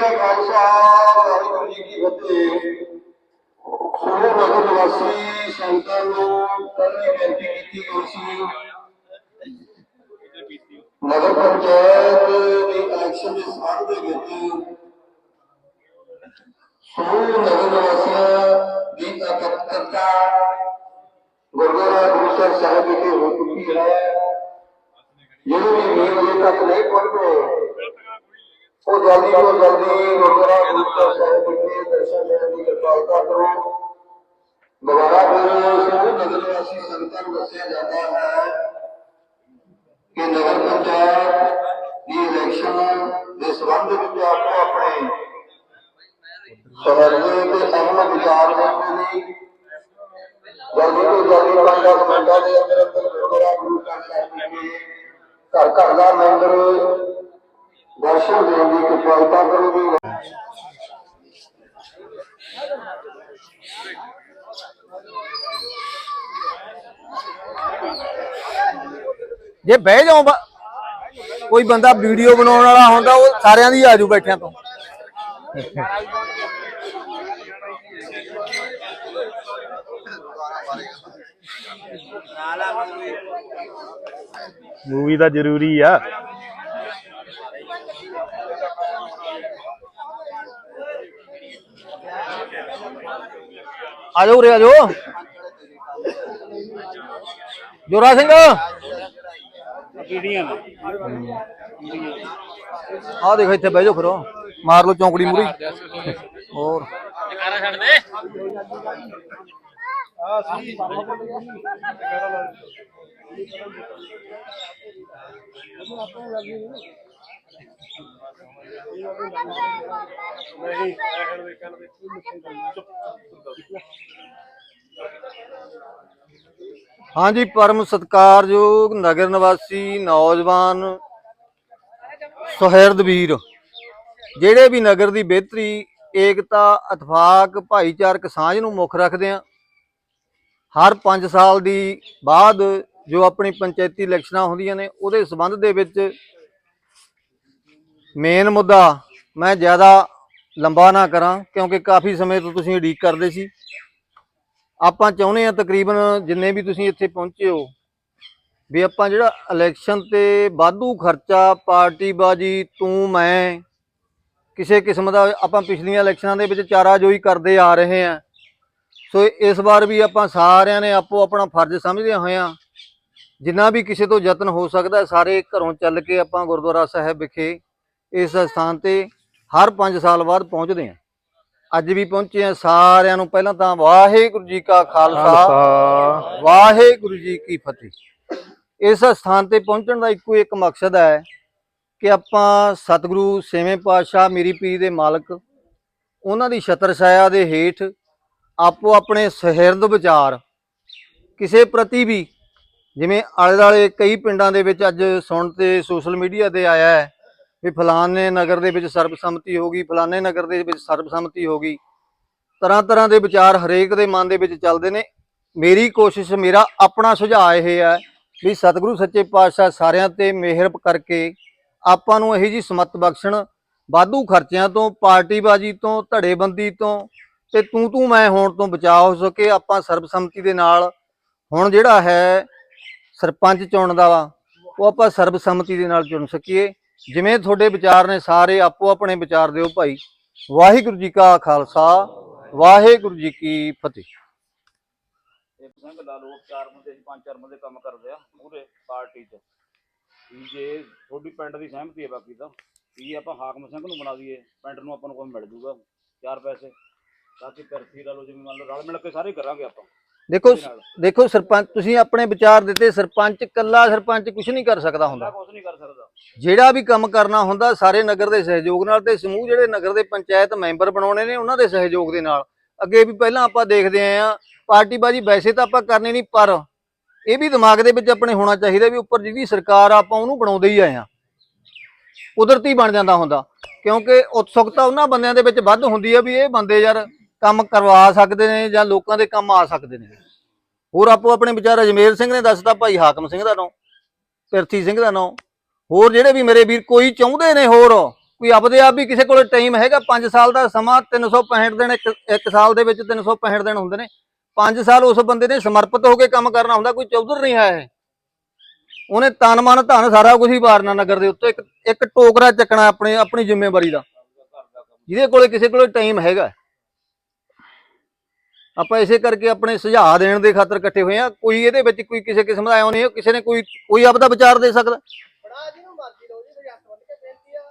ਕਾ ਖਾਲਸਾ, ਵਾਹਿਗੁਰੂ ਜੀ ਕੀ ਫਤਿਹ। ਸੋਹਣੇ ਨਗਰ ਨਿਵਾਸੀ ਸੰਤਾਂ ਨੂੰ ਕਰਨੀ ਬੇਨਤੀ ਕੀਤੀ ਗਈ ਸੀ। ਨਗਰ ਪੰਚਾਇਤ ਦੀ ਇਲੈਕਸ਼ਨ ਦੇ ਸੰਬੰਧ ਦੇ ਵਿੱਚ ਸੋਹਣੇ ਨਗਰ ਨਿਵਾਸੀਆਂ ਦੀ ਇਕੱਤਰਤਾ ਗੁਰਦੁਆਰਾ ਗੁਰਸਰ ਸਾਹਿਬ ਵਿਖੇ ਹੋ ਚੁੱਕੀ ਹੈ। ਜਿਹੜੇ ਵੀ ਵੀਰ ਤੱਕ ਨਹੀਂ ਪਹੁੰਚੇ ਉਹ ਜਲਦੀ ਤੋਂ ਜਲਦੀ ਗੁਰਦੁਆਰਾ ਗੁਰਦੁਆਰਾ ਸਾਹਿਬ ਵਿਖੇ ਦਰਸ਼ਨ ਲੈਣ ਦੀ ਕਿਰਪਾਲਤਾ ਕਰੋ। ਦੁਬਾਰਾ ਫਿਰ ਸਾਰੇ ਨਗਰ ਵਾਸੀ ਸੰਗਤਾਂ ਨੂੰ ਦੱਸਿਆ ਜਾਂਦਾ ਹੈ ਕਿ ਨਗਰ ਪੰਚਾਇਤ ਦੀ ਇਲੈਕਸ਼ਨ ਦੇ ਸੰਬੰਧ ਵਿੱਚ ਆਪੋ ਆਪਣੇ ਸਰਵੇ ਤੇ ਅਹਿਮ ਵਿਚਾਰ ਦੇਣ ਲਈ ਜਲਦੀ ਤੋਂ ਜਲਦੀ ਪੰਜ ਦਸ ਮਿੰਟਾਂ ਦੇ ਅੰਦਰ ਅੰਦਰ ਗੁਰਦੁਆਰਾ ਗੁਰੂ ਸਾਹਿਬ ਵਿਖੇ ਘਰ ਘਰ ਦਾ ਮੈਂਬਰ ਦਰਸ਼ਨ ਦੇਣ ਦੀ ਕਿਰਪਾਲਤਾ ਕਰੋਗੇ। ਜੇ ਬਹਿ ਜਾਓ ਬ- ਕੋਈ ਬੰਦਾ ਵੀਡੀਓ ਬਣਾਉਣ ਵਾਲਾ ਹੁੰਦਾ ਉਹ ਸਾਰਿਆਂ ਦੀ ਆਜੂ ਬੈਠਿਆਂ ਤੋਂ। ਮੂਵੀ ਤਾਂ ਜ਼ਰੂਰੀ ਆ। ਆਜੋ ਉਰੇ ਆਜੋ ਜੋਰਾ ਸਿੰਘ। ਕਿਹੜੀਆਂ ਆ ਦੇਖੋ ਇੱਥੇ ਬਹਿ ਜਾਓ ਫਿਰ। ਮਾਰ ਲਓ ਚੌਂਕੜੀ ਮੂਰੀ। ਹੋਰ। ਹਾਂਜੀ, ਪਰਮ ਸਤਕਾਰਯੋਗ ਨਗਰ ਨਿਵਾਸੀ, ਨੌਜਵਾਨ ਸੁਹਿਰਦ ਵੀਰ। ਜਿਹੜੇ ਵੀ ਨਗਰ ਦੀ ਬਿਹਤਰੀ, ਏਕਤਾ ਇਤਫਾਕ ਭਾਈਚਾਰਕ ਸਾਂਝ ਨੂੰ ਮੁੱਖ ਰੱਖਦੇ ਆ, ਹਰ 5 ਸਾਲ ਦੀ ਬਾਅਦ ਜੋ ਆਪਣੀ ਪੰਚਾਇਤੀ ਇਲੈਕਸ਼ਨਾਂ ਹੁੰਦੀਆਂ ਨੇ, ਉਹਦੇ ਸਬੰਧ ਦੇ ਵਿੱਚ ਮੇਨ ਮੁੱਦਾ ਮੈਂ ਜ਼ਿਆਦਾ ਲੰਬਾ ਨਾ ਕਰਾਂ, ਕਿਉਂਕਿ ਕਾਫੀ ਸਮੇਂ ਤੋਂ ਤੁਸੀਂ ਉਡੀਕ ਕਰਦੇ ਸੀ। ਆਪਾਂ ਚਾਹੁੰਦੇ ਆ ਤਕਰੀਬਨ ਜਿੰਨੇ ਵੀ ਤੁਸੀਂ ਇੱਥੇ ਪਹੁੰਚੇ ਹੋ, ਵੀ ਆਪਾਂ ਜਿਹੜਾ ਇਲੈਕਸ਼ਨ ਤੇ ਵਾਧੂ ਖਰਚਾ ਪਾਰਟੀ ਬਾਜੀ ਤੂੰ, ਮੈਂ, ਕਿਸੇ ਕਿਸਮ ਦਾ ਆਪਾਂ ਪਿਛਲੀਆਂ ਇਲੈਕਸ਼ਨਾਂ ਦੇ ਵਿੱਚ ਚਾਰਾਜੋਈ ਕਰਦੇ ਆ ਰਹੇ ਆ ਸੋ ਇਸ ਵਾਰ ਵੀ ਆਪਾਂ ਸਾਰਿਆਂ ਨੇ ਆਪੋ ਆਪਣਾ ਫਰਜ਼ ਸਮਝਦੇ ਹੋਇਆਂ ਜਿੰਨਾ ਵੀ ਕਿਸੇ ਤੋਂ ਯਤਨ ਹੋ ਸਕਦਾ, ਸਾਰੇ ਘਰੋਂ ਚੱਲ ਕੇ ਆਪਾਂ ਗੁਰਦੁਆਰਾ ਸਾਹਿਬ ਵਿਖੇ ਇਸ ਸਥਾਨ ਤੇ ਹਰ 5 ਸਾਲ ਬਾਅਦ ਪਹੁੰਚਦੇ ਆ ਅੱਜ ਵੀ ਪਹੁੰਚੇ ਆ ਸਾਰਿਆਂ ਨੂੰ ਪਹਿਲਾਂ ਤਾਂ ਵਾਹਿਗੁਰੂ ਜੀ ਕਾ ਖਾਲਸਾ ਵਾਹਿਗੁਰੂ ਜੀ ਕੀ ਫਤਿਹ। ਇਸ ਸਥਾਨ ਤੇ ਪਹੁੰਚਣ ਦਾ ਇੱਕੋ ਇੱਕ ਮਕਸਦ ਹੈ ਕਿ ਆਪਾਂ ਸਤਿਗੁਰੂ ਛੇਵੇਂ ਪਾਤਸ਼ਾਹ ਮੇਰੀ ਪੀਰ ਦੇ ਮਾਲਕ ਉਹਨਾਂ ਦੀ ਛਤਰ ਛਾਇਆ ਦੇ ਹੇਠ ਆਪੋ ਆਪਣੇ ਸਹਿਰਦ ਵਿਚਾਰ ਕਿਸੇ ਪ੍ਰਤੀ ਵੀ ਜਿਵੇਂ ਆਲੇ ਦਾਲੇ ਕਈ ਪਿੰਡਾਂ ਦੇ ਵਿੱਚ ਅੱਜ ਸੁਣ ਤੇ ਸੋਸ਼ਲ ਮੀਡੀਆ ਤੇ ਆਇਆ ਹੈ ਵੀ ਫਲਾਣੇ ਨਗਰ ਦੇ ਵਿੱਚ ਸਰਬਸੰਮਤੀ ਹੋ ਗਈ, ਫਲਾਣੇ ਨਗਰ ਦੇ ਵਿੱਚ ਸਰਬਸੰਮਤੀ ਹੋ ਗਈ। ਤਰ੍ਹਾਂ ਤਰ੍ਹਾਂ ਦੇ ਵਿਚਾਰ ਹਰੇਕ ਦੇ ਮਨ ਦੇ ਵਿੱਚ ਚੱਲਦੇ ਨੇ। ਮੇਰੀ ਕੋਸ਼ਿਸ਼, ਮੇਰਾ ਆਪਣਾ ਸੁਝਾਅ ਇਹ ਹੈ ਵੀ ਸਤਿਗੁਰੂ ਸੱਚੇ ਪਾਤਸ਼ਾਹ ਸਾਰਿਆਂ ਤੇ ਮਿਹਰ ਕਰਕੇ ਆਪਾਂ ਨੂੰ ਇਹੀ ਜੀ ਸਮਤ ਬਖਸ਼ਣ, ਵਾਧੂ ਖਰਚਿਆਂ ਤੋਂ, ਪਾਰਟੀਬਾਜ਼ੀ ਤੋਂ, ਧੜੇਬੰਦੀ ਤੋਂ ਤੇ ਤੂੰ ਤੂੰ ਮੈਂ ਹੋਣ ਤੋਂ ਬਚਾਅ ਹੋ ਸਕੇ ਆਪਾਂ ਸਰਬਸੰਮਤੀ ਦੇ ਨਾਲ। ਹੁਣ ਜਿਹੜਾ ਹੈ ਸਰਪੰਚ ਚੁਣਨ ਦਾ ਵਾ, ਉਹ ਆਪਾਂ ਸਰਬਸੰਮਤੀ ਦੇ ਨਾਲ ਚੁਣ ਸਕੀਏ। ਜਿਵੇਂ ਤੁਹਾਡੇ ਵਿਚਾਰ ਨੇ ਸਾਰੇ ਆਪੋ ਆਪਣੇ ਵਿਚਾਰ ਦਿਓ ਭਾਈ। ਵਾਹਿਗੁਰੂ ਜੀ ਕਾ ਖਾਲਸਾ ਵਾਹਿਗੁਰੂ ਜੀ ਕੀ ਫਤਿਹ। ਇੱਕ ਸਿੰਘ ਲਾ ਲਓ ਚਾਰ ਬੰਦੇ ਸੀ ਪੰਜ ਚਾਰ ਬੰਦੇ ਕੰਮ ਕਰਦੇ ਆ ਪੂਰੇ ਪਾਰਟੀ 'ਚ। ਵੀ ਜੇ ਤੁਹਾਡੀ ਪਿੰਡ ਦੀ ਸਹਿਮਤੀ ਹੈ ਬਾਕੀ ਤਾਂ ਵੀ ਆਪਾਂ ਹਾਕਮ ਸਿੰਘ ਨੂੰ ਬਣਾ ਦਈਏ ਪਿੰਡ ਨੂੰ ਆਪਾਂ ਨੂੰ ਕੋਈ ਮਿਲ ਜੂਗਾ ਚਾਰ ਪੈਸੇ। ਬਾਕੀ ਪਿਰਥੀ ਲਾ ਲਓ ਜਿਵੇਂ ਮੰਨ ਲਓ ਰਲ ਮਿਲ ਕੇ ਸਾਰੇ ਕਰਾਂਗੇ ਆਪਾਂ। ਦੇਖੋ ਦੇਖੋ ਸਰਪੰਚ ਤੁਸੀਂ ਆਪਣੇ ਵਿਚਾਰ ਦਿੱਤੇ ਸਰਪੰਚ ਕੱਲਾ ਸਰਪੰਚ ਕੁਝ ਨਹੀਂ ਕਰ ਸਕਦਾ ਹੁੰਦਾ। ਕੁਝ ਨਹੀਂ ਕਰ ਸਕਦਾ। ਜਿਹੜਾ ਵੀ ਕੰਮ ਕਰਨਾ ਹੁੰਦਾ ਸਾਰੇ ਨਗਰ ਦੇ ਸਹਿਯੋਗ ਨਾਲ ਤੇ ਸਮੂਹ ਜਿਹੜੇ ਨਗਰ ਦੇ ਪੰਚਾਇਤ ਮੈਂਬਰ ਬਣਾਉਣੇ ਨੇ ਉਹਨਾਂ ਦੇ ਸਹਿਯੋਗ ਦੇ ਨਾਲ। ਅੱਗੇ ਵੀ ਪਹਿਲਾਂ ਆਪਾਂ ਦੇਖਦੇ ਆਏ ਆ ਪਾਰਟੀਬਾਜ਼ੀ ਵੈਸੇ ਤਾਂ ਆਪਾਂ ਕਰਨੀ ਨਹੀਂ, ਪਰ ਇਹ ਵੀ ਦਿਮਾਗ ਦੇ ਵਿੱਚ ਆਪਣੇ ਹੋਣਾ ਚਾਹੀਦਾ ਵੀ ਉੱਪਰ ਜਿਹੜੀ ਸਰਕਾਰ ਆਪਾਂ ਉਹਨੂੰ ਬਣਾਉਂਦੇ ਹੀ ਆਏ ਆ ਕੁਦਰਤੀ ਬਣ ਜਾਂਦਾ ਹੁੰਦਾ, ਕਿਉਂਕਿ ਉਤਸੁਕਤਾ ਉਹਨਾਂ ਬੰਦਿਆਂ ਦੇ ਵਿੱਚ ਵੱਧ ਹੁੰਦੀ ਆ ਵੀ ਇਹ ਬੰਦੇ ਯਾਰ ਕੰਮ ਕਰਵਾ ਸਕਦੇ ਨੇ ਜਾਂ ਲੋਕਾਂ ਦੇ ਕੰਮ ਆ ਸਕਦੇ ਨੇ। ਹੋਰ ਆਪੋ ਆਪਣੇ ਵਿਚਾਰ ਅਜਮੇਰ ਸਿੰਘ ਨੇ ਦੱਸਤਾ, ਭਾਈ ਹਾਕਮ ਸਿੰਘ ਦਾ ਨਾਮ ਪਿਰਥੀ ਸਿੰਘ ਦਾ ਨਾਮ ਹੋਰ ਜਿਹੜੇ ਵੀ ਮੇਰੇ ਵੀਰ ਕੋਈ ਚਾਹੁੰਦੇ ਨੇ ਹੋਰ, ਕੋਈ ਆਪਦੇ ਆਪ ਵੀ ਕਿਸੇ ਕੋਲ ਟਾਈਮ ਹੈਗਾ 5 ਸਾਲ ਦਾ ਸਮਾਂ 365 ਦਿਨ ਇੱਕ ਇੱਕ ਸਾਲ ਦੇ ਵਿੱਚ 365 ਦਿਨ ਹੁੰਦੇ ਨੇ। 5 ਸਾਲ ਉਸ ਬੰਦੇ ਨੇ ਸਮਰਪਿਤ ਹੋ ਕੇ ਕੰਮ ਕਰਨਾ ਹੁੰਦਾ, ਕੋਈ ਚੌਧਰ ਨਹੀਂ ਹੈ ਉਹਨੇ ਤਨ ਮਨ ਧਨ ਸਾਰਾ ਕੁਝ ਹੀ ਵਾਰਨਾ ਨਗਰ ਦੇ ਉੱਤੇ, ਇੱਕ ਇੱਕ ਟੋਕਰਾ ਚੱਕਣਾ ਆਪਣੇ, ਆਪਣੀ ਜ਼ਿੰਮੇਵਾਰੀ ਦਾ। ਜਿਹਦੇ ਕੋਲੇ ਕਿਸੇ ਕੋਲੇ ਟਾਈਮ ਹੈਗਾ। ਆਪਾਂ ਇਸੇ ਕਰਕੇ ਆਪਣੇ ਸੁਝਾਅ ਦੇਣ ਦੇ ਖਾਤਰ ਇਕੱਠੇ ਹੋਏ ਆ ਕੋਈ ਇਹਦੇ ਵਿੱਚ ਕੋਈ ਕਿਸੇ ਕਿਸਮ ਦਾ ਆਇਓ ਨਹੀਂ ਕਿਸੇ ਨੇ ਕੋਈ ਕੋਈ ਆਪਦਾ ਵਿਚਾਰ ਦੇ ਸਕਦਾ ਬੜਾ ਜਿਹਨੂੰ ਮਰਜ਼ੀ ਲਓ ਜੀ ਕੋਈ ਹੱਥ ਬੰਨ ਕੇ ਬੇਨਤੀ ਆ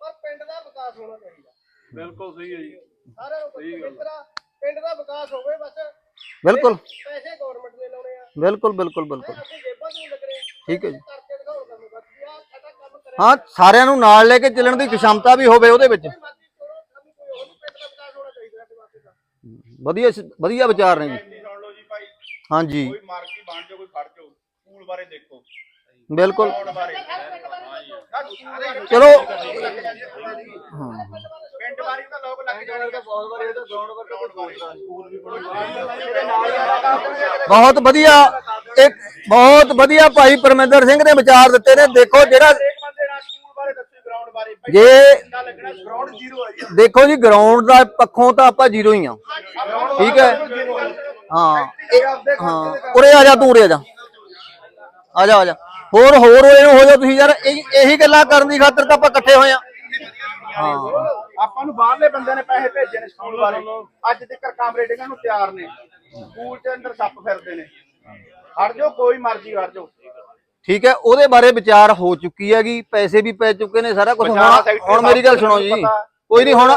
ਪਰ ਪਿੰਡ ਦਾ ਵਿਕਾਸ ਹੋਣਾ ਚਾਹੀਦਾ ਬਿਲਕੁਲ ਸਹੀ ਹੈ ਜੀ। ਸਾਰਿਆਂ ਨੂੰ ਪਤਾ ਇਸ ਤਰ੍ਹਾਂ ਪਿੰਡ ਦਾ ਵਿਕਾਸ ਹੋਵੇ ਬਸ। ਬਿਲਕੁਲ। ਪੈਸੇ ਗਵਰਨਮੈਂਟ ਨੇ ਲਾਉਣੇ ਆ। ਬਿਲਕੁਲ ਬਿਲਕੁਲ ਬਿਲਕੁਲ। ਅਸੀਂ ਜੇਬਾਂ ਤੋਂ ਲੱਗਣੇ ਠੀਕ ਹੈ ਜੀ। ਕਰਕੇ ਦਿਖਾਉਣ ਦਾ ਬਸ ਵੀ ਆਹ ਸਾਡਾ ਕੰਮ ਕਰਿਆ ਹਾਂ ਸਾਰਿਆਂ ਨੂੰ ਨਾਲ ਲੈ ਕੇ ਚੱਲਣ ਦੀ ਖਸ਼ਮਤਾ ਵੀ ਹੋਵੇ ਉਹਦੇ ਵਿੱਚ। ਮਰਜ਼ੀ ਕਰੋ ਸਾਨੂੰ ਕੋਈ ਹੋਰ ਨਹੀਂ ਪਿੰਡ ਦਾ ਵਿਕਾਸ ਹੋਣਾ ਚਾਹੀਦਾ ਸਾਡੇ ਵਾਸਤੇ ਤਾਂ। ਵਧੀਆ ਵਧੀਆ ਵਿਚਾਰ ਨੇ ਜੀ। ਸੁਣ ਲਓ ਜੀ ਭਾਈ। ਹਾਂਜੀ। ਕੋਈ ਮਾਰਕੀ ਬਣ ਜਾਓ ਕੋਈ ਖੜ ਜਾਓ। ਸਕੂਲ ਬਾਰੇ ਦੇਖੋ। ਬਿਲਕੁਲ। ਚਲੋ। ਪਿੰਡ ਬਾਰੇ ਤਾਂ ਲੋਕ ਲੱਗ ਜਾਣਗੇ। ਬਹੁਤ ਵਾਰੀ ਤਾਂ ਗਰਾਊਂਡ ਬਾਰੇ ਸਕੂਲ ਵੀ ਬਹੁਤ ਵਧੀਆ। ਇੱਕ ਬਹੁਤ ਵਧੀਆ ਭਾਈ ਪਰਮਿੰਦਰ ਸਿੰਘ ਨੇ ਵਿਚਾਰ ਦਿੱਤੇ ਨੇ। ਦੇਖੋ ਜਿਹੜਾ ਇੱਕ ਬੰਦੇ ਨਾਲ ਸਕੂਲ ਬਾਰੇ ਦੱਸੋ ਗਰਾਊਂਡ ਬਾਰੇ। ਭਾਈ ਜੇ ਦੇਖੋ ਜੀ ਗਰਾਊਂਡ ਦਾ ਪੱਖੋਂ ਤਾਂ ਆਪਾਂ ਜ਼ੀਰੋ ਹੀ ਆ। ਠੀਕ ਹੈ? ਹਾਂ। ਹਾਂ। ਉਰੇ ਆ ਜਾ ਤੂੰ ਉਰੇ ਆ ਜਾ। ਆ ਜਾ ਆ ਜਾ। ਹੋਰ ਹੋਰ ਹੋ ਜਾ ਤੁਸੀਂ ਯਾਰ। ਇਹ- ਇਹੀ ਗੱਲਾਂ ਕਰਨ ਦੀ ਖਾਤਰ ਤਾਂ ਆਪਾਂ ਇਕੱਠੇ ਹੋਏ ਆ। ਆਪਾਂ ਨੂੰ ਬਾਹਰਲੇ ਬੰਦਿਆਂ ਨੇ ਪੈਸੇ ਭੇਜੇ ਨੇ ਸਕੂਲ ਬਾਰੇ ਅੱਜ ਤੱਕ ਕਮਰੇ ਡਿੱਗਣ ਨੂੰ ਤਿਆਰ ਨੇ। ਸਕੂਲ ਦੇ ਅੰਦਰ ਸੱਪ ਫਿਰਦੇ ਨੇ। ਹਟ ਜਾਓ ਕੋਈ ਮਰਜ਼ੀ ਹਟ ਜਾਓ। ਠੀਕ ਹੈ ਉਹਦੇ ਬਾਰੇ ਵਿਚਾਰ ਹੋ ਚੁੱਕੀ ਹੈਗੀ ਪੈਸੇ ਵੀ ਪੈ ਚੁੱਕੇ ਨੇ ਸਾਰਾ ਕੁਝ ਹੁਣ ਮੇਰੀ ਗੱਲ ਸੁਣੋ ਜੀ। ਕੋਈ ਨਹੀਂ ਹੁਣ।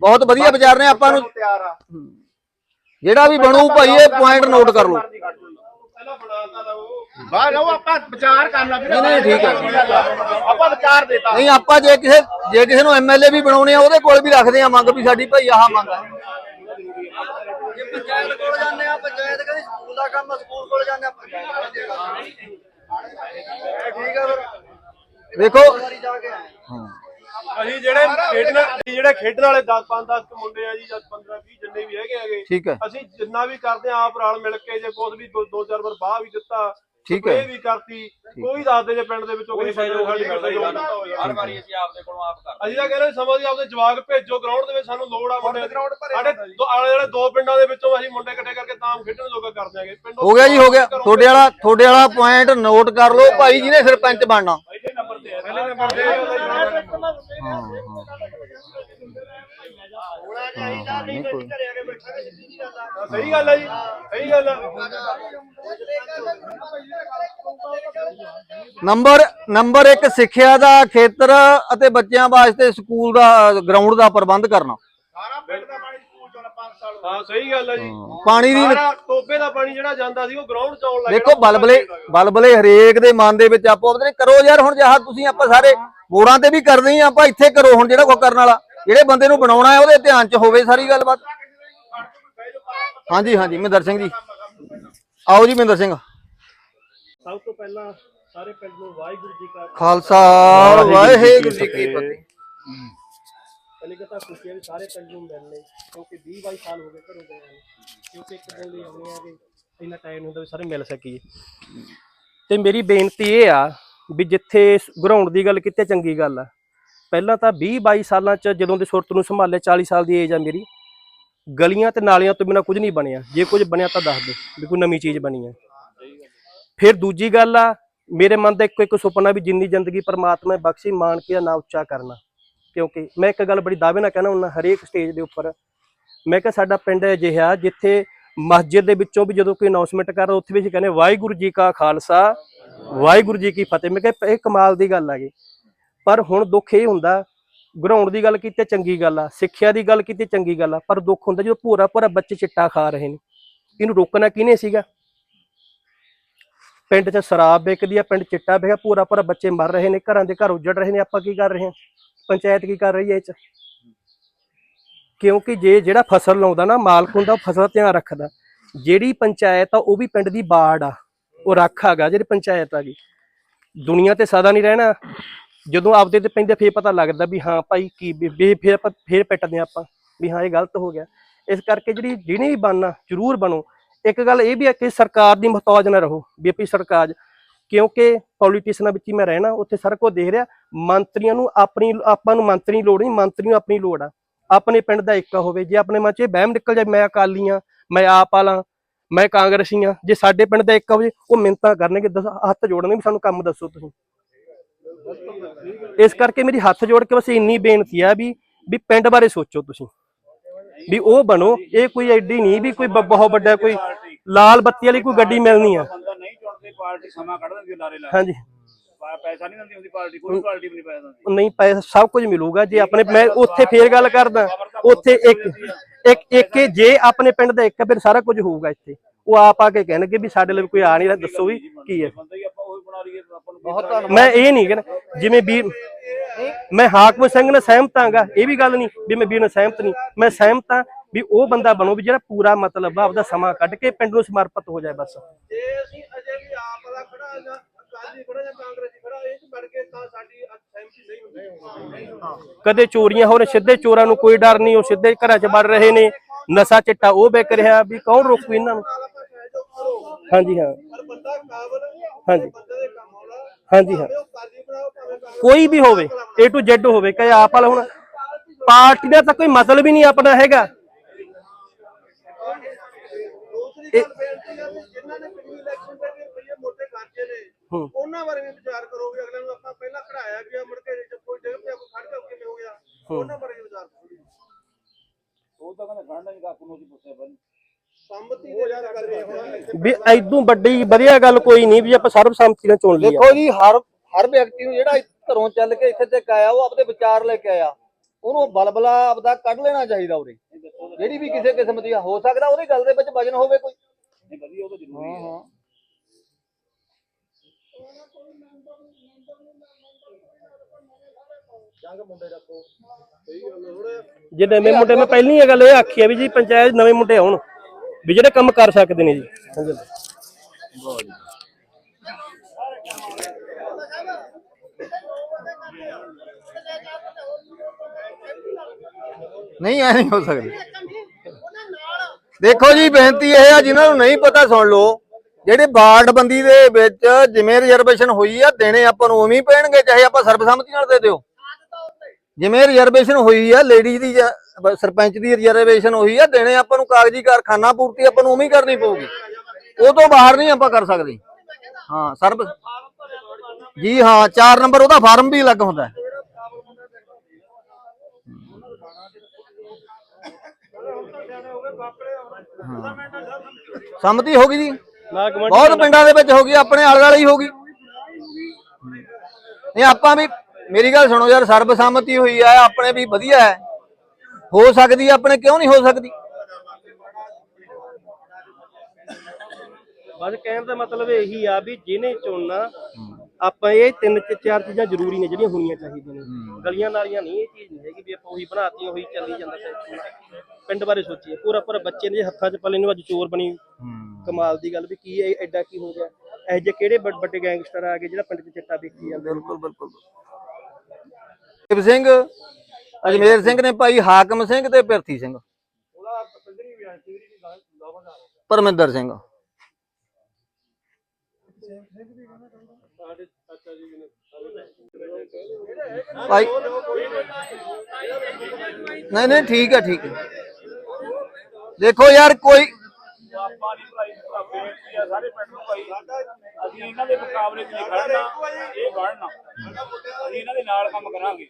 ਬਹੁਤ ਵਧੀਆ ਵਿਚਾਰ ਨੇ ਆਪਾਂ ਨੂੰ। ਜਿਹੜਾ ਵੀ ਬਣੂ ਭਾਈ ਇਹ ਪੁਆਇੰਟ ਨੋਟ ਕਰ ਲਓ ਪਹਿਲਾਂ ਬਣਾਤਾ ਦਾ ਉਹ ਬਾਹਰ ਰਹੋ ਆਪਾਂ ਵਿਚਾਰ ਕਰਨਾ ਫਿਰ ਨਹੀਂ, ਨਹੀਂ, ਠੀਕ ਹੈ। ਆਪਾਂ ਵਿਚਾਰ ਦੇਤਾ ਨਹੀਂ ਆਪਾਂ ਜੇ ਕਿਸੇ ਜੇ ਕਿਸੇ ਨੂੰ ਐਮਐਲਏ ਵੀ ਬਣਾਉਣੇ ਆ ਉਹਦੇ ਕੋਲ ਵੀ ਰੱਖਦੇ ਆ ਮੰਗ ਵੀ ਸਾਡੀ ਭਾਈ ਆਹ ਮੰਗ ਆ। ਜੇ ਪੰਚਾਇਤ ਕੋਲ ਜਾਂਦੇ ਆ ਪੰਚਾਇਤ ਕਹਿੰਦੀ ਸਕੂਲ ਦਾ ਕੰਮ ਆ, ਸਕੂਲ ਕੋਲ ਜਾਂਦੇ ਆ ਪੰਚਾਇਤ ਕਹਿੰਦੀ ਠੀਕ ਆ ਫਿਰ। ਵਾਰੀ ਜਾ ਕੇ ਆਏ। ਅਸੀਂ ਜਿਹੜੇ ਖੇਡਣ ਅਸੀਂ ਜਿਹੜੇ ਖੇਡਣ ਵਾਲੇ 10 5 10 ਮੁੰਡੇ ਆ ਜੀ 10 15 20 ਜਿੰਨੇ ਵੀ ਹੈਗੇ ਹੈਗੇ ਠੀਕ ਹੈ। ਅਸੀਂ ਜਿੰਨਾ ਵੀ ਕਰਦੇ ਆ ਆਪ ਰਲ ਮਿਲ ਕੇ ਜੇ ਕੁਝ ਵੀ ਦੋ ਦੋ ਚਾਰ ਵਾਰ ਬਾਹ ਵੀ ਦਿੱਤਾ ਠੀਕ ਹੈ। ਇਹ ਵੀ ਕਰਤੀ ਕੋਈ ਦੱਸਦੇ ਜੇ ਪਿੰਡ ਦੇ ਵਿੱਚੋਂ ਕੋਈ ਸਹਿਯੋਗ ਸਾਡੀ ਹੋਇਆ ਹਰ ਵਾਰੀ ਅਸੀਂ ਆਪਦੇ ਕੋਲੋਂ ਆਪ ਕਰਦੇ ਅਸੀਂ ਤਾਂ ਕਹਿੰਦੇ ਸਮਾਂ ਦੀ ਆਪਦੇ ਜਵਾਗ ਭੇਜੋ ਗਰਾਊਂਡ ਦੇ ਵਿੱਚ ਸਾਨੂੰ ਲੋੜ ਆ ਮੁੰਡੇ ground ਭਰਿਆ ਸਾਡੇ ਜੀ। ਆਲੇ ਵਾਲੇ ਦੋ ਪਿੰਡਾਂ ਦੇ ਵਿੱਚੋਂ ਅਸੀਂ ਮੁੰਡੇ ਇਕੱਠੇ ਕਰਕੇ ਤਾਂ ਖੇਡਣ ਜੋਗਾ ਕਰ ਦਿਆਂਗੇ ਪਿੰਡੋਂ ਹੋ ਗਿਆ ਜੀ ਹੋ ਗਿਆ। ਤੁਹਾਡੇ ਵਾਲਾ ਤੁਹਾਡੇ ਵਾਲਾ ਪੁਆਇੰਟ ਨੋਟ ਕਰ ਲਓ। ਭਾਈ ਜਿਹਨੇ ਸਰਪੰਚ ਬਣਨਾ। ਪਹਿਲੇ ਨੰਬਰ ਤੇ ਹੈ ਪਹਿਲੇ ਨੰਬਰ ਤੇ ਨਹੀਂ ਕੋਈ ਘਰੇ ਆ ਕੇ ਬੈਠਾ ਸਿੱਧੀ ਜੀ ਗੱਲ ਆ ਸਹੀ ਗੱਲ ਹੈ ਜੀ ਸਹੀ ਗੱਲ ਹੈ ਨੰਬਰ ਨੰਬਰ 1 ਸਿੱਖਿਆ ਦਾ ਖੇਤਰ ਅਤੇ ਬੱਚਿਆਂ ਵਾਸਤੇ ਸਕੂਲ ਦਾ ਗਰਾਊਂਡ ਦਾ ਪ੍ਰਬੰਧ ਕਰਨਾ ਸਾਰਾ ਪਿੰਡ ਦਾ ਪਾਣੀ ਸਕੂਲ ਚੋਂ 5 ਸਾਲ ਹਾਂ ਸਹੀ ਗੱਲ ਹੈ ਜੀ। ਪਾਣੀ ਦੀ ਸਾਰਾ ਟੋਬੇ ਦਾ ਪਾਣੀ ਜਿਹੜਾ ਜਾਂਦਾ ਸੀ ਉਹ ਗਰਾਊਂਡ ਚ ਆਉਣ ਲੱਗ ਦੇਖੋ ਬਲਬਲੇ ਬਲਬਲੇ ਹਰੇਕ ਦੇ ਮਨ ਦੇ ਵਿੱਚ ਆਪੋ ਆਪਣੇ ਕਰੋ ਯਾਰ ਹੁਣ ਜਹਾ ਤੁਸੀਂ ਆਪਾਂ ਸਾਰੇ ਮੋੜਾਂ ਤੇ ਵੀ ਕਰਦੇ ਆ ਆਪਾਂ ਇੱਥੇ ਕਰੋ ਹੁਣ ਜਿਹੜਾ ਕੋ ਕਰਨ ਵਾਲਾ। ਜਿਹੜੇ ਬੰਦੇ ਨੂੰ ਬਣਾਉਣਾ ਹੈ ਉਹਦੇ ਧਿਆਨ 'ਚ ਹੋਵੇ ਸਾਰੀ ਗੱਲਬਾਤ। ਹਾਂਜੀ ਹਾਂਜੀ ਮਹਿੰਦਰ ਸਿੰਘ ਜੀ। ਆਓ ਜੀ ਮਹਿੰਦਰ ਸਿੰਘ। ਸਭ ਤੋਂ ਪਹਿਲਾਂ ਸਾਰੇ ਪਿੰਡ ਨੂੰ ਵਾਹਿਗੁਰੂ ਜੀ ਕਾ ਖਾਲਸਾ। ਵਾਹਿਗੁਰੂ ਜੀ ਕੀ ਫਤਿਹ। ਪਹਿਲੇ ਤਾਂ ਵੀ ਸਾਰੇ ਪਿੰਡ ਨੂੰ ਮਿਲਣੇ ਕਿਉਂਕਿ 20 22 ਸਾਲ ਹੋ ਗਏ ਘਰੋਂ ਗਏ ਨੂੰ। ਕਿਉਂਕਿ ਇੱਕ ਦਿਨ ਲਈ ਆਉਂਦੇ ਆ ਕਿ ਇੰਨਾ ਟਾਈਮ ਹੁੰਦਾ ਵੀ ਸਾਰੇ ਮਿਲ ਸਕੀਏ। ਤੇ ਮੇਰੀ ਬੇਨਤੀ ਇਹ ਆ ਵੀ ਜਿੱਥੇ ਗਰਾਊਂਡ ਦੀ ਗੱਲ ਕਿਤੇ ਚੰਗੀ ਗੱਲ ਆ। ਪਹਿਲਾਂ ਤਾਂ 20 22 ਸਾਲਾਂ ਚ ਜਦੋਂ ਦੇ ਸੁਰਤ ਨੂੰ ਸੰਭਾਲਿਆ 40 ਸਾਲ ਦੀ ਏਜ ਆ ਮੇਰੀ, ਗਲੀਆਂ ਤੇ ਨਾਲੀਆਂ ਤੋਂ ਬਿਨਾ ਕੁਝ ਨਹੀਂ ਬਣਿਆ। ਜੇ ਕੁਝ ਬਣਿਆ ਤਾਂ ਦੱਸ ਦਿਓ ਵੀ ਕੋਈ ਨਵੀਂ ਚੀਜ਼ ਬਣੀ ਆ। ਫਿਰ ਦੂਜੀ ਗੱਲ ਆ, ਮੇਰੇ ਮਨ ਦਾ ਇੱਕੋ ਇੱਕ ਸੁਪਨਾ ਵੀ ਜਿੰਨੀ ਜ਼ਿੰਦਗੀ ਪਰਮਾਤਮਾ ਨੇ ਬਖਸ਼ੀ, ਮਾਣ ਕੇ ਆ ਨਾ ਉੱਚਾ ਕਰਨਾ। ਕਿਉਂਕਿ ਮੈਂ ਇੱਕ ਗੱਲ ਬੜੀ ਦਾਅਵੇ ਨਾਲ ਕਹਿਣਾ ਹੁੰਦਾ, ਹਰੇਕ ਸਟੇਜ ਦੇ ਉੱਪਰ। ਮੈਂ ਕਿਹਾ ਸਾਡਾ ਪਿੰਡ ਅਜਿਹਾ, ਜਿੱਥੇ ਮਸਜਿਦ ਦੇ ਵਿੱਚੋਂ ਵੀ ਜਦੋਂ ਕੋਈ ਅਨਾਉਂਸਮੈਂਟ ਕਰਦਾ ਉੱਥੇ ਵੀ ਅਸੀਂ ਕਹਿੰਦੇ ਵਾਹਿਗੁਰੂ ਜੀ ਕਾ ਖਾਲਸਾ, ਵਾਹਿਗੁਰੂ ਜੀ ਕੀ ਫਤਿਹ। ਮੈਂ ਕਿਹਾ ਇਹ ਕਮਾਲ ਦੀ ਗੱਲ ਆ ਗਈ ਪਰ ਹੁਣ ਦੁੱਖ ਇਹ ਹੁੰਦਾ ਗਰਾਊਂਡ ਦੀ ਗੱਲ ਕੀਤੀ, ਚੰਗੀ ਗੱਲ ਆ। ਸਿੱਖਿਆ ਦੀ ਗੱਲ ਕੀਤੀ, ਚੰਗੀ ਗੱਲ ਆ। ਪਰ ਦੁੱਖ ਹੁੰਦਾ ਜਦੋਂ ਭੂਰਾ ਭੂਰਾ ਬੱਚੇ ਚਿੱਟਾ ਖਾ ਰਹੇ ਨੇ। ਇਹਨੂੰ ਰੋਕਣਾ ਕਿਹਨੇ ਸੀਗਾ? ਪਿੰਡ 'ਚ ਸ਼ਰਾਬ ਵਿਕਦੀ ਆ, ਪਿੰਡ ਚਿੱਟਾ ਵਿਕਿਆ ਪੂਰਾ ਪੂਰਾ ਬੱਚੇ ਮਰ ਰਹੇ ਨੇ, ਘਰਾਂ ਦੇ ਘਰ ਉੱਜੜ ਰਹੇ ਨੇ, ਆਪਾਂ ਕੀ ਕਰ ਰਹੇ ਹਾਂ? ਪੰਚਾਇਤ ਕੀ ਕਰ ਰਹੀ ਹੈ ਇਹ 'ਚ? ਕਿਉਂਕਿ ਜੇ ਜਿਹੜਾ ਫਸਲ ਲਾਉਂਦਾ ਨਾ, ਮਾਲਕ ਹੁੰਦਾ, ਉਹ ਫਸਲ ਧਿਆਨ ਰੱਖਦਾ। ਜਿਹੜੀ ਪੰਚਾਇਤ ਆ, ਉਹ ਵੀ ਪਿੰਡ ਦੀ ਬਾੜ ਆ। ਉਹ ਰੱਖ ਹੈਗਾ, ਜਿਹੜੀ ਪੰਚਾਇਤ ਆ ਗਈ ਦੁਨੀਆ ਤੇ ਸਦਾ ਨਹੀਂ ਰਹਿਣਾ। ਜਦੋਂ ਆਪਦੇ ਤੇ ਪੈਂਦੇ, ਫੇਰ ਪਤਾ ਲੱਗਦਾ ਵੀ ਹਾਂ ਭਾਈ ਕੀ, ਵੀ- ਵੀ ਫੇਰ ਆਪਾਂ, ਫੇਰ ਪਿੱਟਦੇ ਹਾਂ ਆਪਾਂ, ਵੀ ਹਾਂ ਇਹ ਗਲਤ ਹੋ ਗਿਆ। ਇਸ ਕਰਕੇ ਜਿਹੜੀ ਜਿਹਨੇ ਵੀ ਬਣਨਾ, ਜ਼ਰੂਰ ਬਣੋ। ਇੱਕ ਗੱਲ ਇਹ ਵੀ ਹੈ ਕਿ ਸਰਕਾਰ ਦੀ ਮੁਹਤਾਜ ਨਾ ਰਹੋ ਬੀਪੀ ਸਰਕਾਰ ਕਿਉਂਕਿ ਪੋਲੀਟੀਸ਼ੀਅਨਾਂ ਵਿੱਚ ਹੀ ਮੈਂ ਰਹਿਣਾ, ਉੱਥੇ ਸਾਰਾ ਕੁਝ ਦੇਖ ਰਿਹਾ। ਮੰਤਰੀਆਂ ਨੂੰ ਆਪਣੀ, ਆਪਾਂ ਨੂੰ ਮੰਤਰੀ ਲੋੜ ਨਹੀਂ, ਮੰਤਰੀ ਨੂੰ ਆਪਣੀ ਲੋੜ ਆ। ਆਪਣੇ ਪਿੰਡ ਦਾ ਇੱਕ ਹੋਵੇ, ਜੇ ਆਪਣੇ ਮਨ 'ਚ ਇਹ ਵਹਿਮ ਨਿਕਲ ਜਾਏ, ਮੈਂ ਅਕਾਲੀ ਹਾਂ ਮੈਂ ਆਪ ਵਾਲਾ ਮੈਂ ਕਾਂਗਰਸੀ ਹਾਂ ਜੇ ਸਾਡੇ ਪਿੰਡ ਦਾ ਇੱਕ ਹੋਵੇ, ਉਹ ਮਿੰਤਾਂ ਕਰਨਗੇ, ਦਸ, ਹੱਥ ਜੋੜਨਗੇ ਵੀ ਸਾਨੂੰ ਕੰਮ ਦੱਸੋ ਤੁਸੀਂ। ਇਸ ਕਰਕੇ ਮੇਰੀ ਹੱਥ ਜੋੜ ਕੇ ਬਸ ਇੰਨੀ ਬੇਨਤੀ ਆ ਵੀ ਵੀ ਪਿੰਡ ਬਾਰੇ ਸੋਚੋ ਤੁਸੀਂ। ਵੀ ਉਹ ਬਣੋ, ਇਹ ਕੋਈ ਐਡੀ ਨਹੀਂ ਵੀ ਕੋਈ ਬਹੁਤ ਵੱਡਾ ਕੋਈ ਲਾਲ ਬੱਤੀ ਵਾਲੀ ਕੋਈ ਗੱਡੀ ਮਿਲਣੀ ਆ। ਪਾਰਟੀ ਸਮਾਂ ਕੱਢ ਦਿੰਦੀ ਲਾਰੇ ਲਾ ਹਾਂਜੀ। ਪੈਸਾ ਨਹੀਂ ਦਿੰਦੀ ਹੁੰਦੀ ਪਾਰਟੀ ਕੋਈ ਪਾਰਟੀ ਵੀ ਨਹੀਂ ਪੈਸਾ ਦਿੰਦੀ। ਨਹੀਂ ਪੈਸਾ ਸਭ ਕੁਝ ਮਿਲੂਗਾ। ਜੇ ਆਪਣੇ ਮੈਂ ਉੱਥੇ ਫੇਰ ਗੱਲ ਕਰਦਾ। ਉੱਥੇ ਇੱਕ ਇੱਕ ਇੱਕ ਇਹ ਜੇ ਆਪਣੇ ਪਿੰਡ ਦਾ ਇੱਕ ਫਿਰ ਸਾਰਾ ਕੁਝ ਹੋਊਗਾ ਇੱਥੇ। ਉਹ ਆਪ ਆ ਕੇ ਕਹਿਣਗੇ ਵੀ ਸਾਡੇ ਲਈ ਕੋਈ ਆ ਨਹੀਂ ਰਿਹਾ। ਦੱਸੋ ਵੀ ਕੀ ਹੈ। ਮੈਂ ਇਹ ਨਹੀਂ ਕਹਿੰਦਾ ਜਿਵੇਂ ਵੀਰ ਮੈਂ ਹਾਕਮ ਸਿੰਘ ਨਾਲ ਸਹਿਮਤ ਆਂਗਾ ਇਹ ਵੀ ਗੱਲ ਨਹੀਂ ਵੀ ਮੈਂ ਵੀਰ ਨਾਲ ਸਹਿਮਤ ਨਹੀਂ। ਮੈਂ ਸਹਿਮਤ ਹਾਂ ਵੀ ਉਹ ਬੰਦਾ ਬਣੋ ਵੀ ਜਿਹੜਾ ਪੂਰਾ ਮਤਲਬ ਆ ਆਪਦਾ ਸਮਾਂ ਕੱਢ ਕੇ ਪਿੰਡ ਨੂੰ ਸਮਰਪਿਤ ਹੋ ਜਾਏ ਬਸ। ਜੇ ਅਸੀਂ ਅਜੇ ਵੀ ਜਾਂ ਅਕਾਲੀ ਖੜਾ ਜਾਂ ਕਾਂਗਰਸੀ ਖੜਾ ਇਹ ਚ ਵੜ ਕੇ ਤਾਂ ਸਾਡੀ ਸਹਿਮਤੀ ਨਹੀਂ ਹੁੰਦੀ। ਕਦੇ ਚੋਰੀਆਂ ਹੋ ਰਹੀਆਂ ਸਿੱਧੇ ਚੋਰਾਂ ਨੂੰ ਕੋਈ ਡਰ ਨਹੀਂ ਉਹ ਸਿੱਧੇ ਘਰਾਂ 'ਚ ਵੜ ਰਹੇ ਨੇ। ਨਸ਼ਾ ਚਿੱਟਾ ਉਹ ਵਿਕ ਰਿਹਾ ਵੀ ਕੌਣ ਰੋਕੂ ਇਹਨਾਂ ਨੂੰ? ਹਾਂਜੀ ਹਾਂ। ਪਰ ਬੰਦਾ ਕਾਬਲ ਹਾਂਜੀ। ਬੰਦੇ ਦੇ ਕੰਮ ਆਉਣਾ। ਹਾਂਜੀ ਹਾਂ। ਕੋਈ ਵੀ ਹੋਵੇ A to Z ਹੋਵੇ ਕਹੇ ਆਪ ਵਾਲਾ ਹੁਣ। ਪਾਰਟੀ ਦਾ ਤਾਂ ਕੋਈ ਮਤਲਬ ਹੀ ਨਹੀਂ ਆਪਣਾ ਹੈਗਾ। ਦੂਸਰੀ ਗੱਲ ਬੇਨਤੀ ਹੈ ਜਿਨ੍ਹਾਂ ਨੇ ਪਿਛਲੀ ਇਲੈਕਸ਼ਨ ਦੇ ਵੀ ਰੁਪਈਏ ਮੋਟੇ ਖਰਚੇ ਨੇ ਹੂੰ। ਉਹਨਾਂ ਬਾਰੇ ਵੀ ਵਿਚਾਰ ਕਰੋ ਵੀ ਅਗਲੇ ਨੂੰ ਆਪਾਂ ਪਹਿਲਾਂ ਖੜਾਇਆ ਗਿਆ ਮੁੜ ਕੇ ਜੇ ਕੋਈ ਜਗ੍ਹਾ ਤੇ ਕੋਈ ਖੜ ਗਿਆ ਕਿਵੇਂ ਹੋ ਗਿਆ? ਉਹਨਾਂ ਬਾਰੇ ਵੀ ਵਿਚਾਰ ਕਰੋ ਉਹ ਤਾਂ ਕਹਿੰਦੇ ਖੜਨਾ ਨਹੀਂ ਕਾਕੂ ਨੂੰ ਅਸੀਂ ਪੁੱਛਿਆ ਪਹਿਲਾਂ ਸੰਮਤੀ ਦੇ ਯਾਰ ਕਰ ਰਹੇ ਹੁਣ ਵੀ ਐਦੋਂ ਵੱਡੀ ਵਧੀਆ ਗੱਲ ਕੋਈ ਨਹੀਂ ਵੀ ਆਪਾਂ ਸਰਬਸੰਮਤੀ ਨਾਲ ਚੁਣ ਲਈ ਦੇਖੋ ਜੀ ਹਰ ਹਰ ਵਿਅਕਤੀ ਨੂੰ ਜਿਹੜਾ ਘਰੋਂ ਚੱਲ ਕੇ ਇੱਥੇ ਤੱਕ ਆਇਆ ਉਹ ਆਪਦੇ ਵਿਚਾਰ ਲੈ ਕੇ ਆਇਆ। ਉਹਨੂੰ ਬਲਬਲਾ ਆਪਦਾ ਕੱਢ ਲੈਣਾ ਚਾਹੀਦਾ ਉਰੇ। ਜਿਹੜੀ ਵੀ ਕਿਸੇ ਕਿਸਮ ਦੀ ਹੋ ਸਕਦਾ ਉਹਦੀ ਗੱਲ ਦੇ ਵਿੱਚ ਵਜਨ ਹੋਵੇ ਕੋਈ। ਨਹੀਂ ਵਧੀਆ ਉਹ ਤਾਂ ਜ਼ਰੂਰੀ ਹੈ। ਜੇ ਨਵੇਂ ਮੁੰਡੇ ਮੈਂ ਪਹਿਲੀ ਇਹ ਗੱਲ ਇਹ ਆਖੀ ਆ ਵੀ ਜੀ ਪੰਚਾਇਤ ਨਵੇਂ ਮੁੰਡੇ ਆਉਣ, ਵੀ ਜਿਹੜੇ ਕੰਮ ਕਰ ਸਕਦੇ ਨੇ ਜੀ। ਹਾਂਜੀ ਨਹੀਂ, ਐ ਨਹੀਂ ਹੋ ਸਕਦੀ। ਦੇਖੋ ਜੀ, ਬੇਨਤੀ ਇਹ ਆ, ਜਿਨ੍ਹਾਂ ਨੂੰ ਨਹੀਂ ਪਤਾ ਸੁਣ ਲਓ, ਜਿਹੜੇ ਵਾਰਡ ਬੰਦੀ ਦੇ ਵਿੱਚ ਜਿਵੇਂ ਰਿਜ਼ਰਵੇਸ਼ਨ ਹੋਈ ਆ, ਦੇਣੇ ਆਪਾਂ ਨੂੰ ਉਵੇਂ ਹੀ ਪੈਣਗੇ, ਚਾਹੇ ਆਪਾਂ ਸਰਬਸੰਮਤੀ ਨਾਲ ਦੇ ਦਿਓ। ਜਿਵੇਂ ਰਿਜ਼ਰਵੇਸ਼ਨ ਹੋਈ ਆ ਲੇਡੀਜ਼ ਦੀ ਜਾਂ ਬ- ਸਰਪੰਚ ਦੀ ਰਿਜ਼ਰਵੇਸ਼ਨ ਹੋਈ ਆ ਦੇਣੇ ਆਪਾਂ ਨੂੰ ਕਾਗਜ਼ੀ ਕਾਰਖਾਨਾ ਪੂਰਤੀ ਆਪਾਂ ਨੂੰ ਉਵੇਂ ਹੀ ਕਰਨੀ ਪਊਗੀ। ਉਹ ਤੋਂ ਬਾਹਰ ਨਹੀਂ ਆਪਾਂ ਕਰ ਸਕਦੇ। ਹਾਂ ਸਰਬ ਜੀ ਹਾਂ 4 ਨੰਬਰ ਉਹਦਾ ਫਾਰਮ ਵੀ ਅਲੱਗ ਹੁੰਦਾ ਹੈ। ਸੰਮਤੀ ਹੋ ਗਈ ਜੀ? ਨਾ ਬਹੁਤ ਪਿੰਡਾਂ ਦੇ ਵਿੱਚ ਹੋ ਗਈ ਆਪਣੇ ਆਲੇ ਦੁਆਲੇ ਹੀ ਹੋ ਗਈ। ਨਹੀਂ ਆਪਾਂ ਵੀ ਮੇਰੀ ਗੱਲ ਸੁਣੋ ਯਾਰ ਸਰਬਸੰਮਤੀ ਹੋਈ ਆ ਆਪਣੇ ਵੀ ਵਧੀਆ ਹੈ। ਹੋ ਸਕਦੀ ਆਪਣੇ ਕਿਉਂ ਨਹੀਂ ਹੋ ਸਕਦੀ? ਬਸ ਕਹਿਣ ਦਾ ਮਤਲਬ ਇਹੀ ਆ ਵੀ ਜਿਹਨੇ ਚੁਣਨਾ ਆਪਾਂ ਇਹ ਤਿੰਨ ਚ ਚਾਰ ਚੀਜ਼ਾਂ ਜ਼ਰੂਰੀ ਨੇ ਜਿਹੜੀਆਂ ਹੋਣੀਆਂ ਚਾਹੀਦੀਆਂ ਨੇ। ਗਲੀਆਂ ਨਾਲੀਆਂ ਨਹੀਂ ਇਹ ਚੀਜ਼ ਨਹੀਂ ਹੈਗੀ ਵੀ ਆਪਾਂ ਉਹੀ ਬਣਾਤੀ ਉਹੀ ਚੱਲੀ ਜਾਂਦਾ ਪਿੰਡ ਬਾਰੇ ਸੋਚੀਏ ਪੂਰਾ ਪੂਰਾ ਬੱਚੇ ਨੇ ਹੱਥਾਂ 'ਚ ਪਲੇ ਨੂੰ ਅੱਜ ਚੋਰ ਬਣੀ ਕਮਾਲ ਦੀ ਗੱਲ ਵੀ ਕੀ ਇਹ ਐਡਾ ਕੀ ਹੋ ਗਿਆ? ਇਹ ਜੇ ਕਿਹੜੇ ਵੱਡ- ਗੈਂਗਸਟਰ ਆ ਗਏ ਜਿਹੜਾ ਪਿੰਡ 'ਚ ਚਿੱਟਾ ਵੇਚੀ ਜਾਂਦੇ। ਬਿਲਕੁਲ ਬਿਲਕੁਲ। ਸ਼ਿਵ ਸਿੰਘ, ਅਜਮੇਰ ਸਿੰਘ ਨੇ ਭਾਈ ਹਾਕਮ ਸਿੰਘ ਤੇ ਪਿਰਥੀ ਸਿੰਘ। ਪਰਮਿੰਦਰ ਸਿੰਘ। ਭਾਈ ਨਹੀਂ ਨਹੀਂ, ਠੀਕ ਹੈ ਠੀਕ ਹੈ। ਦੇਖੋ ਯਾਰ, ਕੋਈ ਆਪਾਂ ਦੀ ਭਲਾਈ ਦਾ ਬੇਨਤੀ ਆ ਸਾਰੇ ਪਿੰਡ ਨੂੰ ਭਾਈ। ਅਸੀਂ ਇਹਨਾਂ ਦੇ ਮੁਕਾਬਲੇ 'ਚ ਨਹੀਂ ਖੜਨਾ ਇਹ ਬਣਨਾ ਅਸੀਂ ਇਹਨਾਂ ਦੇ ਨਾਲ ਕੰਮ ਕਰਾਂਗੇ।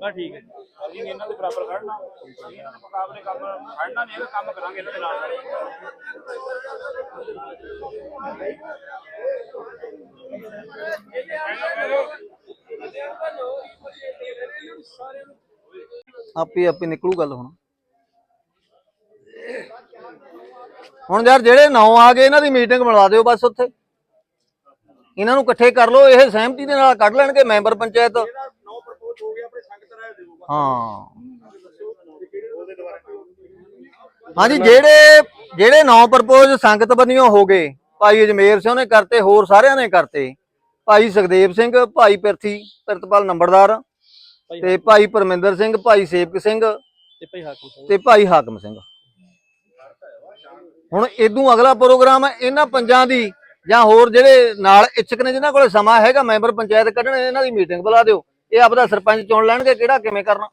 ਬਸ ਠੀਕ ਹੈ ਅਸੀਂ ਨੀ ਇਹਨਾਂ ਦੇ ਬਰਾਬਰ ਖੜਨਾ ਅਸੀਂ ਇਹਨਾਂ ਦੇ ਮੁਕਾਬਲੇ ਕੰਮ ਖੜਨਾ ਨਹੀਂ ਹੈਗਾ ਕੰਮ ਕਰਾਂਗੇ ਇਹਨਾਂ ਦੇ ਨਾਲ ਆਪੇ ਆਪੇ ਨਿਕਲੂ ਗੱਲ ਹੁਣ। ਹੁਣ ਯਾਰ ਜਿਹੜੇ ਨੌ ਆ ਗਏ ਇਹਨਾਂ ਦੀ ਮੀਟਿੰਗ ਬੁਲਾ ਦਿਓ ਬਸ ਉੱਥੇ। ਇਹਨਾਂ ਨੂੰ ਇਕੱਠੇ ਕਰ ਲਓ ਇਹ ਸਹਿਮਤੀ ਦੇ ਨਾਲ ਕੱਢ ਲੈਣਗੇ ਮੈਂਬਰ ਪੰਚਾਇਤ। ਹੋ। ਹਾਂਜੀ ਜਿਹੜੇ ਜਿਹੜੇ ਨੌ ਪ੍ਰਪੋਜ਼ ਸੰਗਤ ਬੰਨਿਓ ਹੋ ਗਏ ਭਾਈ ਅਜਮੇਰ ਸਿੰਘ ਨੇ ਕਰਤੇ ਹੋਰ ਸਾਰਿਆਂ ਨੇ ਕਰਤੇ। ਭਾਈ ਸੁਖਦੇਵ ਸਿੰਘ ਭਾਈ ਪਿਰਥੀ ਪ੍ਰਿਤਪਾਲ ਨੰਬਰਦਾਰ ਤੇ ਭਾਈ ਪਰਮਿੰਦਰ ਸਿੰਘ ਭਾਈ ਸੇਵਕ ਸਿੰਘ ਤੇ ਭਾਈ ਹਾਕਮ ਸਿੰਘ। ਤੇ ਭਾਈ ਹਾਕਮ ਸਿੰਘ। ਹੁਣ ਇਦੋਂ ਅਗਲਾ ਪ੍ਰੋਗਰਾਮ ਹੈ, ਇਹਨਾਂ ਪੰਜਾਂ ਦੀ ਜਾਂ ਹੋਰ ਜਿਹੜੇ ਨਾਲ ਇੱਛਕ ਨੇ, ਜਿਨ੍ਹਾਂ ਕੋਲ ਸਮਾਂ ਹੈਗਾ, ਮੈਂਬਰ ਪੰਚਾਇਤ ਕੱਢਣ, ਇਹਨਾਂ ਦੀ ਮੀਟਿੰਗ ਬੁਲਾ ਦਿਓ। ਇਹ ਆਪਦਾ ਸਰਪੰਚ ਚੁਣ ਲੈਣਗੇ, ਕਿਹੜਾ ਕਿਵੇਂ ਕਰਨਾ?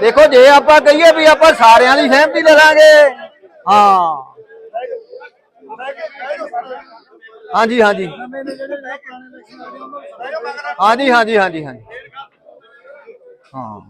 ਦੇਖੋ, ਜੇ ਆਪਾਂ ਕਹੀਏ ਵੀ ਆਪਾਂ ਸਾਰਿਆਂ ਦੀ ਸਹਿਮਤੀ ਲੈ ਲਾਂਗੇ, ਹਾਂ। ਹਾਂਜੀ ਹਾਂਜੀ। ਹਾਂਜੀ ਹਾਂਜੀ ਹਾਂਜੀ ਹਾਂਜੀ। ਹਾਂ।